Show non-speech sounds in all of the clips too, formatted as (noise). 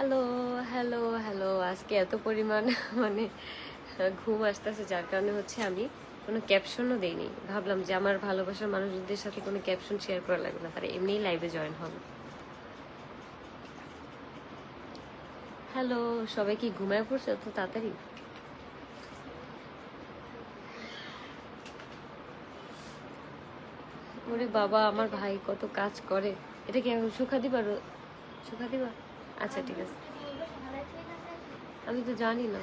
Hello hello hello. আজকে এত পরিমাণ মানে ঘুম আসতেছে, যার কারণে হচ্ছে আমি কোনো ক্যাপশনও দেইনি। ভাবলাম যে আমার ভালোবাসার মানুষদের সাথে কোনো ক্যাপশন শেয়ার করা লাগবে না তারা এমনিই লাইভে জয়েন হবে। হ্যালো, সবাই কি ঘুমায় পড়ছে তো তাড়াতাড়ি? ওরে বাবা, আমার ভাই কত কাজ করে। এটা কি এখন শুকা দিবা দিবা? আচ্ছা ঠিক আছে। আমি তো জানি না।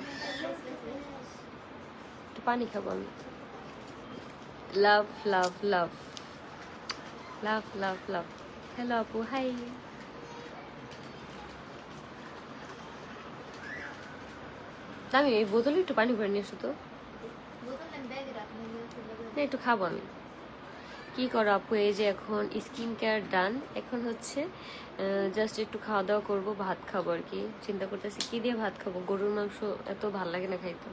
একটু পানি খাব আমি। Love love love love love love hello আপু, হাই। আমি এই বোতলে একটু পানি ভরে নিয়ে আসো তো। না, একটু খাব আমি। কি করো আপু? এই যে এখন স্কিন কেয়ার ডান এখন হচ্ছে জাস্ট একটু খাওয়া দাওয়া করব, ভাত খাব আর কি। চিন্তা করতেছি কি দিয়ে ভাত খাব? গরুর মাংস এত ভালো লাগে না খাইতে।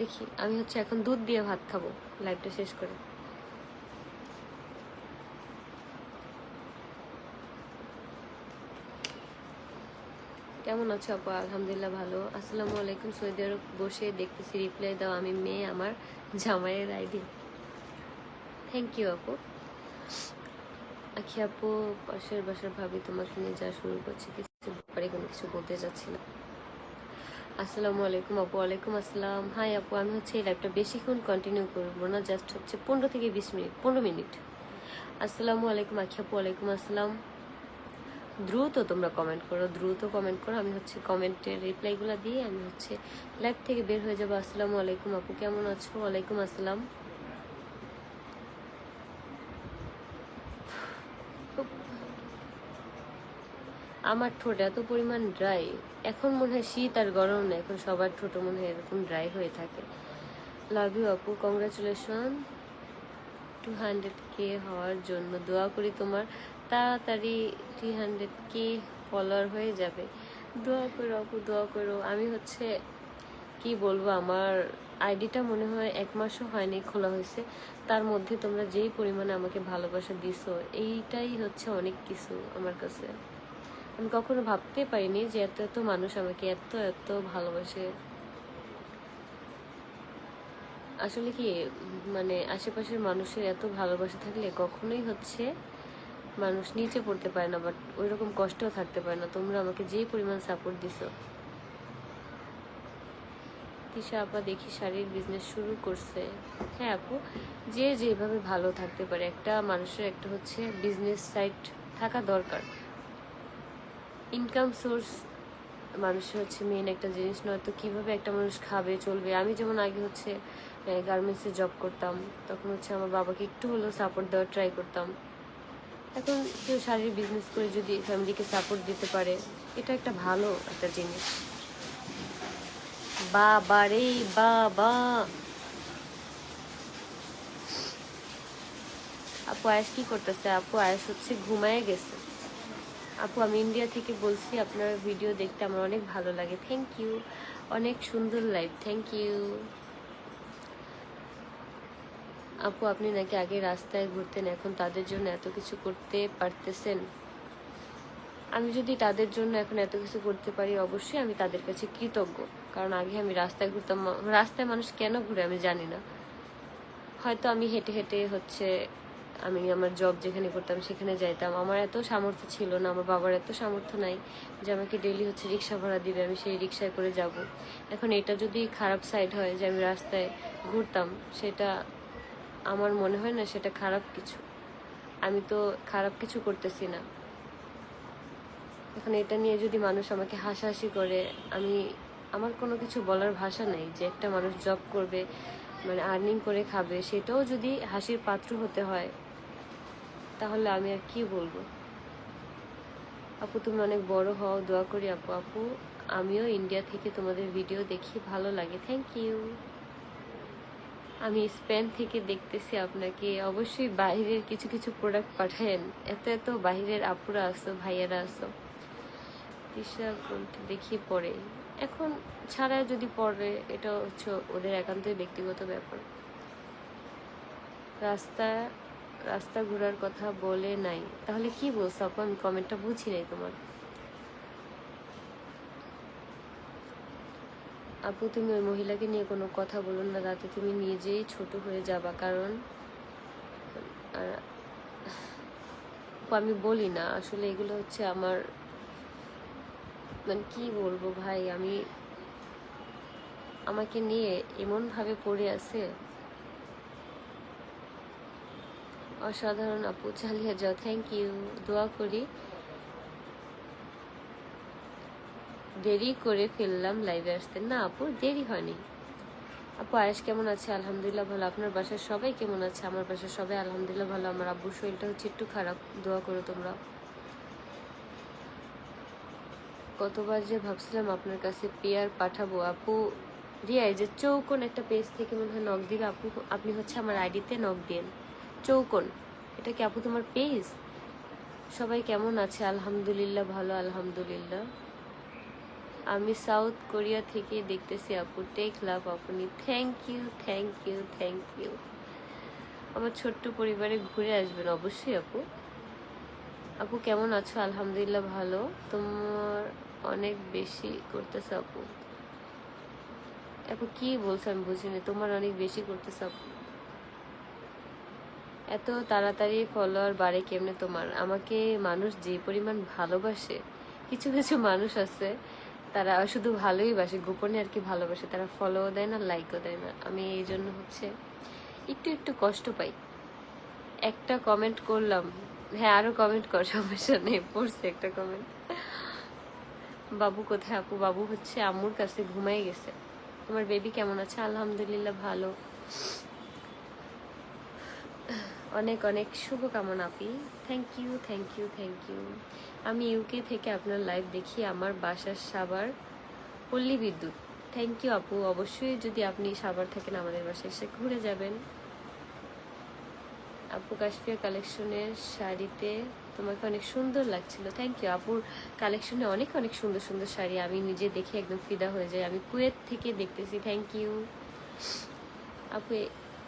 দেখি, আমি হচ্ছে এখন দুধ দিয়ে ভাত খাব লাইভটা শেষ করে। কেমন আছো আপু? আলহামদুলিল্লাহ ভালো। আসসালামু আলাইকুম। সৌদি আরব বসে দেখতেছি রিপ্লাই দাও। আমি মেয়ে, আমার জামাইয়ের আইডি থ্যাংক ইউ আপু আখি আপু পাশের বাসার ভাবি তোমাকে নিয়ে যা শুরু করছে, কিছু ব্যাপারে কোনো কিছু বলতে চাচ্ছি না আসসালামু আলাইকুম আপু ওয়ালাইকুম আসসালাম। হাই আপু আমি হচ্ছে এই লাইভটা বেশিক্ষণ কন্টিনিউ করব না জাস্ট হচ্ছে পনেরো থেকে বিশ মিনিট, পনেরো মিনিট। আসসালামু আলাইকুম আখি আপু ওয়ালাইকুম আসসালাম। দ্রুত তোমরা কমেন্ট করো, দ্রুত কমেন্ট করো। আমি হচ্ছে কমেন্টের রিপ্লাইগুলো দিয়ে আমি হচ্ছে লাইভ থেকে বের হয়ে যাব। আসসালামু আলাইকুম আপু কেমন আছো? ওয়ালাইকুম আসসালাম। আমার ঠোঁট এত পরিমাণ ড্রাই এখন মনে হয় শীত আর গরম না এখন সবার ঠোঁট মনে হয় এরকম ড্রাই হয়ে থাকে। লাভ ইউ আপু কংগ্রাচুলেশন টু হান্ড্রেড কে হওয়ার জন্য দোয়া করি তোমার, তাড়াতাড়ি থ্রি হান্ড্রেড কে ফলোয়ার হয়ে যাবে। দোয়া করো আপু দোয়া করো। আমি হচ্ছে, কি বলব, আমার আইডিটা মনে হয় এক মাসও হয়নি খোলা হয়েছে। তার মধ্যে তোমরা যেই পরিমাণে আমাকে ভালোবাসা দিছো, এইটাই হচ্ছে অনেক কিছু আমার কাছে। আমি কখনো ভাবতে পারিনি যে এত এত মানুষ আমাকে এত এত ভালোবাসে। আসলে কি মানে আশেপাশের মানুষের এত ভালোবাসা থাকলে কখনোই হচ্ছে মানুষ নিচে পড়তে পারে না বাট ওই রকম কষ্টও থাকতে পারে না। তোমরা আমাকে যে পরিমাণ সাপোর্ট দিছো। তিশা আপা দেখি শাড়ির বিজনেস শুরু করছে। হ্যাঁ আপু, যে যেভাবে ভালো থাকতে পারে, একটা মানুষের একটা হচ্ছে বিজনেস সাইট থাকা দরকার। ইনকাম সোর্স মানুষের হচ্ছে মেন একটা জিনিস, নয়তো কীভাবে একটা মানুষ খাবে, চলবে। আমি যেমন আগে হচ্ছে গার্মেন্টসে জব করতাম, তখন হচ্ছে আমার বাবাকে একটু হলেও সাপোর্ট দেওয়ার ট্রাই করতাম। এখন কেউ শাড়ির বিজনেস করে যদি ফ্যামিলিকে সাপোর্ট দিতে পারে, এটা একটা ভালো একটা জিনিস। বাবা রে বাবা! আপু আয়েস কি করতেছে? আপু আয়েস হচ্ছে ঘুমায় গেছে। আপু, আমি ইন্ডিয়া থেকে বলছি, আপনার ভিডিও দেখতে আমার অনেক ভালো লাগে। থ্যাংক ইউ অনেক সুন্দর লাইভ থ্যাংক ইউ আপু, আপনি নাকি আগে রাস্তায় ঘুরতেন, এখন তাদের জন্য এত কিছু করতে পারতেছেন? আমি যদি তাদের জন্য এখন এত কিছু করতে পারি, অবশ্যই আমি তাদের কাছে কৃতজ্ঞ। কারণ আগে আমি রাস্তায় ঘুরতাম, রাস্তায় মানুষ কেন ঘুরে আমি জানি না। হয়তো আমি হেঁটে হেঁটে হচ্ছে আমি আমার জব যেখানে করতাম, সেখানে যাইতাম। আমার এত সামর্থ্য ছিল না, আমার বাবার এত সামর্থ্য নাই যে আমাকে ডেলি হচ্ছে রিক্সা ভাড়া দিবে, আমি সেই রিক্সায় করে যাব। এখন এটা যদি খারাপ সাইড হয় যে আমি রাস্তায় ঘুরতাম, সেটা আমার মনে হয় না সেটা খারাপ কিছু। আমি তো খারাপ কিছু করতেছি না। এখন এটা নিয়ে যদি মানুষ আমাকে হাসাহাসি করে, আমি, আমার কোনো কিছু বলার ভাষা নেই যে একটা মানুষ জব করবে মানে আর্নিং করে খাবে, সেটাও যদি হাসির পাত্র হতে হয় তাহলে আমি আর কি বলব? আপু, তুমি অনেক বড় হও, দোয়া করি আপু। আপু, আমিও ইন্ডিয়া থেকে তোমাদের ভিডিও দেখি, ভালো লাগে। থ্যাংক ইউ আমি স্পেন থেকে দেখতেছি আপনাকে। অবশ্যই বাইরের কিছু কিছু প্রোডাক্ট পাঠায়েন। এত এত বাইরের আপুরা আসো ভাইয়ারা আসো দিশা দেখি পরে। এখন ছাড়া যদি পড়ে এটা হচ্ছে ওদের একান্তই ব্যক্তিগত ব্যাপার। রাস্তা রাস্তা ঘোরার কথা বলে নাই। তাহলে কি বলছো আপু আমি কমেন্টটা বুঝি নাই তোমার। আপু, তুমি ওই মহিলাকে নিয়ে কোনো কথা বলো না তাতে তুমি নিজেই ছোট হয়ে যাবা, কারণ আমি বলি না, আসলে এগুলো হচ্ছে আমার মানে কি বলব ভাই, আমি আমাকে নিয়ে এমনভাবে পড়ে আছে। অসাধারণ আপু, চালিয়ে যাও থ্যাংক ইউ দোয়া করি। দেরি করে ফেললাম লাইভে আসতে। না আপু, দেরি হয়নি। আপু, আয়েশ কেমন আছে? আলহামদুলিল্লাহ ভালো। আপনার বাসার সবাই কেমন আছে? আমার বাসার সবাই আলহামদুলিল্লাহ ভালো। আমার আব্বুর শরীরটা হচ্ছে একটু খারাপ। দোয়া করো তোমরা। কতবার যে ভাবছিলাম আপনার কাছে পেয়ার পাঠাবো। আপু রিয়া এই যে চৌকোন একটা পেজ থেকে মনে হয় নক দিবে। আপু, আপনি হচ্ছে আমার আইডিতে নক দিন চৌকোন এটা কি আপু তোমার পেজ? সবাই কেমন আছে? আলহামদুলিল্লাহ, ভালো, আলহামদুলিল্লাহ। আমি সাউথ কোরিয়া থেকে দেখতেছি আপু। টেক লাভ আপনি। Thank you thank you thank you. আমার ছোট্ট পরিবারে ঘুরে আসবেন অবশ্যই আপু। আপু কেমন আছো? আলহামদুলিল্লাহ ভালো। তোমার অনেক বেশি করতেছে আপু। আপু কি বলছো আমি বুঝিনি। তোমার অনেক বেশি করতেছে আপু। এত তাড়াতাড়ি ফলোয়ার বাড়ে কেমনে তোমার? আমাকে মানুষ যে পরিমাণ ভালোবাসে, কিছু কিছু মানুষ আছে, তারা শুধু ভালোই বাসে, গোপনে আর কি ভালোবাসে, তারা ফলোও দেয় না লাইকও দেয় না। আমি এই জন্য হচ্ছে একটু একটু কষ্ট পাই। একটা কমেন্ট করলাম। হ্যাঁ আরও কমেন্ট কর, সমস্যা নেই, পড়ছে একটা কমেন্ট বাবু কোথায় আপু? বাবু হচ্ছে আম্মুর কাছে ঘুমাই গেছে। তোমার বেবি কেমন আছে? আলহামদুলিল্লাহ, ভালো। অনেক অনেক শুভকামনা, আপি। Thank you thank you thank you আমি ইউকে থেকে আপনার লাইভ দেখি, আমার বাসার সাবার পল্লী বিদ্যুৎ। থ্যাংক ইউ আপু। অবশ্যই যদি আপনি সাবার থাকেন আমাদের বাসায় এসে ঘুরে যাবেন। আপু কাশ্মীর কালেকশনের শাড়িতে তোমাকে অনেক সুন্দর লাগছিল। থ্যাংক ইউ আপুর কালেকশনে অনেক অনেক সুন্দর সুন্দর শাড়ি। আমি নিজে দেখে একদম ফিদা হয়ে যাই। আমি কুয়েত থেকে দেখতেছি। থ্যাংক ইউ আপু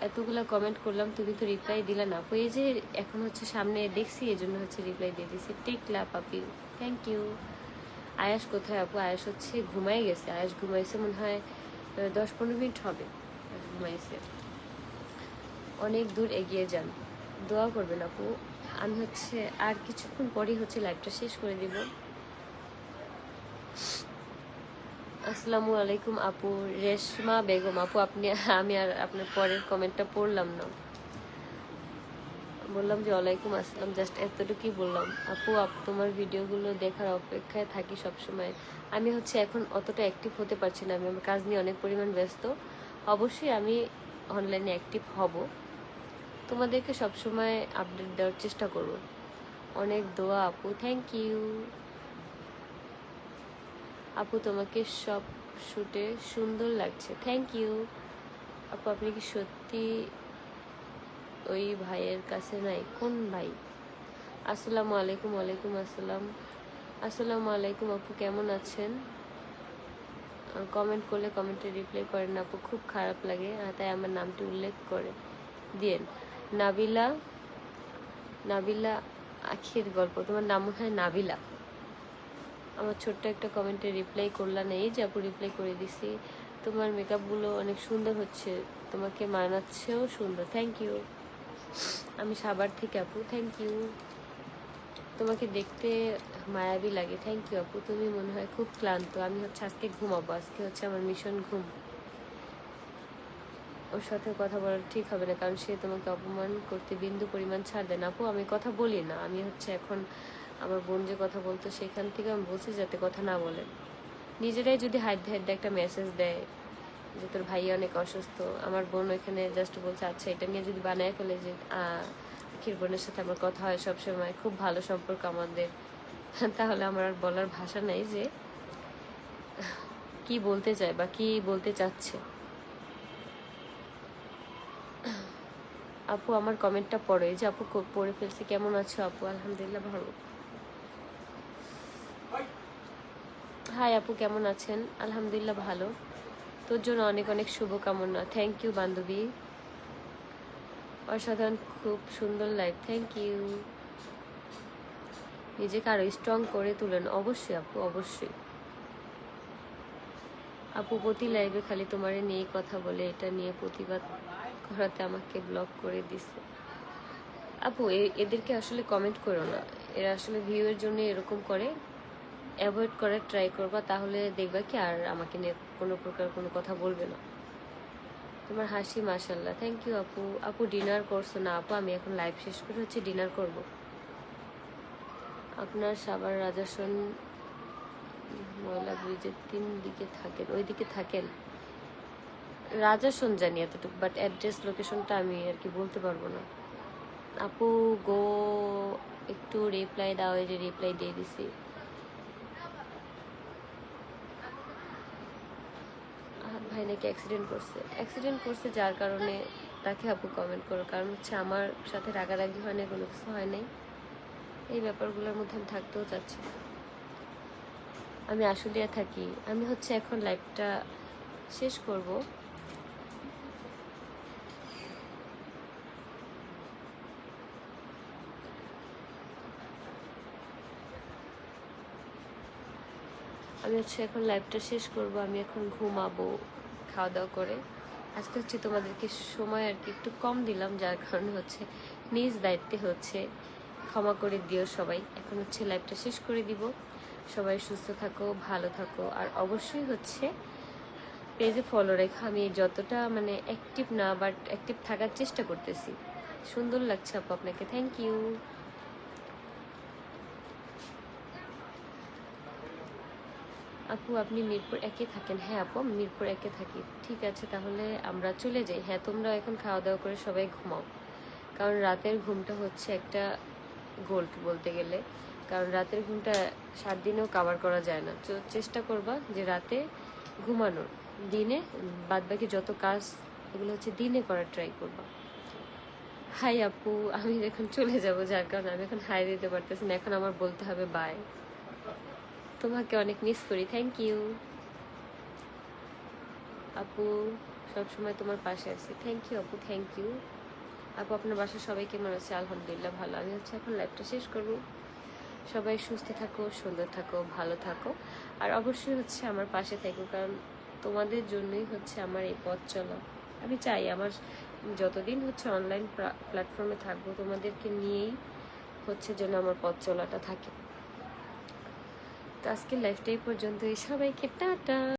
এতগুলা কমেন্ট করলাম, তুমি তো রিপ্লাই দিলে না। এই যে এখন হচ্ছে সামনে দেখছি এই জন্য হচ্ছে রিপ্লাই দিয়ে দিছি। Take love Api thank you আয়াস কোথায় আপু? আয়াস হচ্ছে ঘুমাই গেছে। আয়াস ঘুমাইছে মনে হয় দশ পনেরো মিনিট হবে। ঘুমাইছে। অনেক দূর এগিয়ে যান। দোয়া করবেন আপু। আমি হচ্ছে আর কিছুক্ষণ পরেই হচ্ছে লাইভটা শেষ করে দিব। আসসালামু আলাইকুম আপু, রেশমা বেগম। আপু, আপনি, আমি আর আপনার পরের কমেন্টটা পড়লাম না। বললাম যে, ওয়ালাইকুম আসসালাম জাস্ট এতটুকুই বললাম। আপু, আপ, তোমার ভিডিওগুলো দেখার অপেক্ষায় থাকি সব সময় আমি হচ্ছে এখন অতটা অ্যাক্টিভ হতে পারছি না, আমি আমার কাজ নিয়ে অনেক পরিমাণ ব্যস্ত। অবশ্যই আমি অনলাইনে অ্যাক্টিভ হব। তোমাদেরকে সবসময় আপডেট দেওয়ার চেষ্টা করব। অনেক দোয়া আপু থ্যাংক ইউ আপু, তোমাকে সব শুটে সুন্দর লাগছে। থ্যাংক ইউ আপু, আপনি কি সত্যি ওই ভাইয়ের কাছে নাই? কোন ভাই? আসসালামু আলাইকুম, ওয়ালাইকুম আসসালাম। আসসালামু আলাইকুম, আপু, কেমন আছেন? কমেন্ট করলে কমেন্টে রিপ্লাই করেন আপু, খুব খারাপ লাগে। তাই আমার নামটি উল্লেখ করে দিয়েন। নাবিলা নাবিলা আখির গল্প। তোমার নাম হয় নাবিলা। আমার ছোট্ট একটা কমেন্টে রিপ্লাই করলাম এই যে আপু রিপ্লাই করে দিছি, তোমার মেকআপগুলো অনেক সুন্দর হচ্ছে, তোমাকে মানাচ্ছেও সুন্দর থ্যাংক ইউ আমি সাবার থেকে, আপু থ্যাংক ইউ তোমাকে দেখতে মায়াবী লাগে থ্যাংক ইউ আপু, তুমি মনে হয় খুব ক্লান্ত, আমি হচ্ছে আজকে ঘুমাবো, আজকে হচ্ছে আমার মিশন ঘুম। ওর সাথে কথা বলা ঠিক হবে না, কারণ সে তোমাকে অপমান করতে বিন্দু পরিমাণ ছাড় দেয় না। আপু, আমি কথা বলি না, আমি হচ্ছে এখন আমার বোন যে কথা বলতো, সেখান থেকে আমি বলছি যাতে কথা না বলে। নিজেরাই যদি হাইট হাইট একটা মেসেজ দেয় যে তোর ভাই অনেক অসুস্থ, আমার বোন ওইখানে জাস্ট বলছে আচ্ছা এটা নিয়ে যদি বানায় ফেলে যে আখির বোনের সাথে আমার কথা হয় সব সময় খুব ভালো সম্পর্ক আমাদের। (laughs) তাহলে আমার আর বলার ভাষা নাই যে কি বলতে চায় বা কি বলতে চাচ্ছে। আপু, আমার কমেন্টটা পড়ো। যে আপু পড়ে ফেলছি। কেমন আছো আপু? আলহামদুলিল্লাহ ভালো। হাই আপু, কেমন আছেন? আলহামদুলিল্লাহ ভালো। তোর জন্য অনেক অনেক শুভকামনা। থ্যাংক ইউ বান্ধবী। অসাধারণ, খুব সুন্দর লাইফ থ্যাংক ইউ নিজেকে আরও স্ট্রং করে তুলেন। অবশ্যই আপু অবশ্যই। আপু, প্রতি লাইভে খালি তোমারে নিয়ে কথা বলে, এটা নিয়ে প্রতিবাদ করাতে আমাকে ব্লক করে দিছে। আপু এদেরকে আসলে কমেন্ট করো না। এরা আসলে ভিউয়ের জন্য এরকম করে। অ্যাভয়েড করার ট্রাই করবা, তাহলে দেখবা কি আর আমাকে নিয়ে কোনো প্রকার কোনো কথা বলবে না। তোমার হাসি মাশাল্লাহ থ্যাংক ইউ আপু। আপু ডিনার করছ না, আপু? আমি এখন লাইভ শেষ করে হচ্ছে ডিনার করব। আপনার সাবার রাজাসন ময়লা ব্রিজের তিন দিকে থাকেন, ওই দিকে থাকেন। রাজাসন জানি এতটুকু বাট অ্যাড্রেস লোকেশনটা আমি আর কি বলতে পারব না। আপু গো একটু রিপ্লাই দাও, এই যে রিপ্লাই দিয়ে দিছি। ভাই নাকি অ্যাক্সিডেন্ট করছে। অ্যাক্সিডেন্ট করছে যার কারণে তাকে আপু কমেন্ট করো, কারণ হচ্ছে আমার সাথে রাগারাগি হয় না, কোনো কিছু হয় নাই। এই ব্যাপারগুলোর মধ্যে আমি থাকতেও চাচ্ছি আমি আশুলিয়া থাকি। আমি হচ্ছে এখন লাইফটা শেষ করব। আমি হচ্ছে এখন লাইভটা শেষ করব। আমি এখন ঘুমাবো। খাওয়া দাওয়া করে। আজকে হচ্ছে তোমাদেরকে সময় আর কি একটু কম দিলাম, যার কারণে হচ্ছে নিজ দায়িত্বে হচ্ছে ক্ষমা করে দিও সবাই। এখন হচ্ছে লাইভটা শেষ করে দিব। সবাই সুস্থ থাকো, ভালো থাকো, আর অবশ্যই হচ্ছে পেজে ফলো রেখো। আমি যতটা মানে অ্যাক্টিভ না বাট অ্যাক্টিভ থাকার চেষ্টা করতেছি। সুন্দর লাগছে আপু আপনাকে। থ্যাংক ইউ আপু, আপনি মিরপুর একে থাকেন। হ্যাঁ আপু, আমি মিরপুর একে থাকি। ঠিক আছে, তাহলে আমরা চলে যাই। হ্যাঁ তোমরা এখন খাওয়া দাওয়া করে সবাই ঘুমাও। কারণ রাতের ঘুমটা হচ্ছে একটা গোল্ড বলতে গেলে। কারণ রাতের ঘুমটা সাত দিনেও কাভার করা যায় না। তো চেষ্টা করবা যে রাতে ঘুমানোর। দিনে বাদ বাকি যত কাজ, এগুলো হচ্ছে দিনে করার ট্রাই করবা। হাই আপু, আমি এখন চলে যাব, যার কারণে আমি এখন হাই দিতে পারতেছি না। এখন আমার বলতে হবে বাই তোমাকে অনেক মিস করি থ্যাংক ইউ আপু, সবসময় তোমার পাশে আছি। থ্যাংক ইউ আপু থ্যাংক ইউ আপু, আপনার বাসার সবাই কেমন আছে? আলহামদুলিল্লাহ ভালো। আমি হচ্ছে এখন লাইভটা শেষ করব। সবাই সুস্থ থাকো, সুন্দর থাকো, ভালো থাকো। আর অবশ্যই হচ্ছে আমার পাশে থাকো, কারণ তোমাদের জন্যই হচ্ছে আমার এই পথ চলা। আমি চাই আমার যতদিন হচ্ছে অনলাইন প্ল্যাটফর্মে থাকব, তোমাদেরকে নিয়েই হচ্ছে যেন আমার পথ চলাটা থাকে। তো আজকের লাইফটাই এই সবাইকে টাটা।